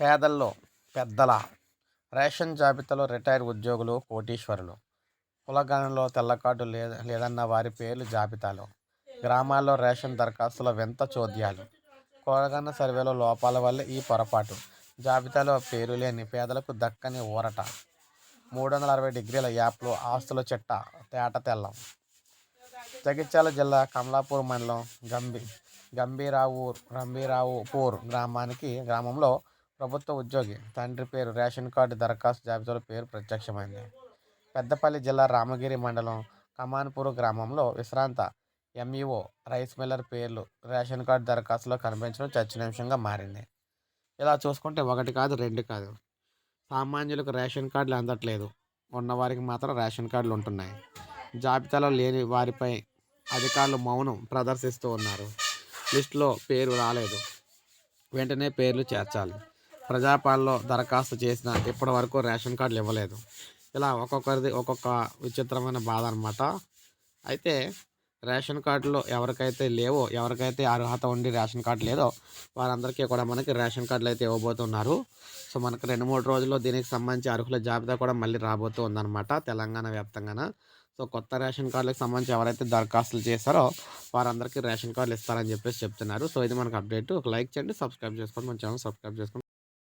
పేదల్లో పెద్దల రేషన్ జాబితాలో రిటైర్ ఉద్యోగులు కోటీశ్వరులు. కులగణంలో తెల్లకార్డు లేద లేదన్న వారి పేర్లు జాబితాలో. గ్రామాల్లో రేషన్ దరఖాస్తుల వింత చోద్యాలు. కులగణ సర్వేలో లోపాల వల్ల ఈ పొరపాటు. జాబితాలో పేరు లేని పేదలకు దక్కని ఊరట. మూడు వందల అరవై డిగ్రీల యాప్లో ఆస్తుల చిట్ట తేట తెల్లం. జగిత్యాల జిల్లా కమలాపూర్ మండలం గంభీ గంభీరావు గంభీరావుపూర్ గ్రామానికి గ్రామంలో ప్రభుత్వ ఉద్యోగి తండ్రి పేరు రేషన్ కార్డు దరఖాస్తు జాబితాలో పేరు ప్రత్యక్షమైంది. పెద్దపల్లి జిల్లా రామగిరి మండలం కమాన్పూర్ గ్రామంలో విశ్రాంత ఎంఈఓ రైస్ మిల్లర్ పేర్లు రేషన్ కార్డు దరఖాస్తులో కనిపించడం చర్చనీయాంశంగా మారింది. ఇలా చూసుకుంటే ఒకటి కాదు రెండు కాదు. సామాన్యులకు రేషన్ కార్డులు అందట్లేదు. ఉన్నవారికి మాత్రం రేషన్ కార్డులు ఉంటున్నాయి. జాబితాలో లేని వారిపై అధికారులు మౌనం ప్రదర్శిస్తూ ఉన్నారు. లిస్టులో పేరు రాలేదు. వెంటనే పేర్లు చేర్చాలి. ప్రజాపాలలో దరఖాస్తు చేసిన ఇప్పటి వరకు రేషన్ కార్డులు ఇవ్వలేదు. ఇలా ఒక్కొక్కరిది ఒక్కొక్క విచిత్రమైన బాధ అనమాట అయితే రేషన్ కార్డులో ఎవరికైతే లేవో ఎవరికైతే అర్హత ఉండి రేషన్ కార్డు లేదో వారందరికీ కూడా మనకి రేషన్ కార్డులు అయితే ఇవ్వబోతున్నారు. సో మనకు రెండు మూడు రోజుల్లో దీనికి సంబంధించి అర్హుల జాబితా కూడా మళ్ళీ రాబోతూ ఉందన్నమాట తెలంగాణ వ్యాప్తంగాన. సో కొత్త రేషన్ కార్డులకు సంబంధించి ఎవరైతే దరఖాస్తులు చేస్తారో వారందరికీ రేషన్ కార్డులు ఇస్తారని చెప్పేసి చెప్తున్నారు. సో ఇది మనకు అప్డేట్. ఒక లైక్ చేయండి సబ్స్క్రైబ్ చేసుకోండి మన ఛానల్ సబ్స్క్రైబ్ చేసుకోండి.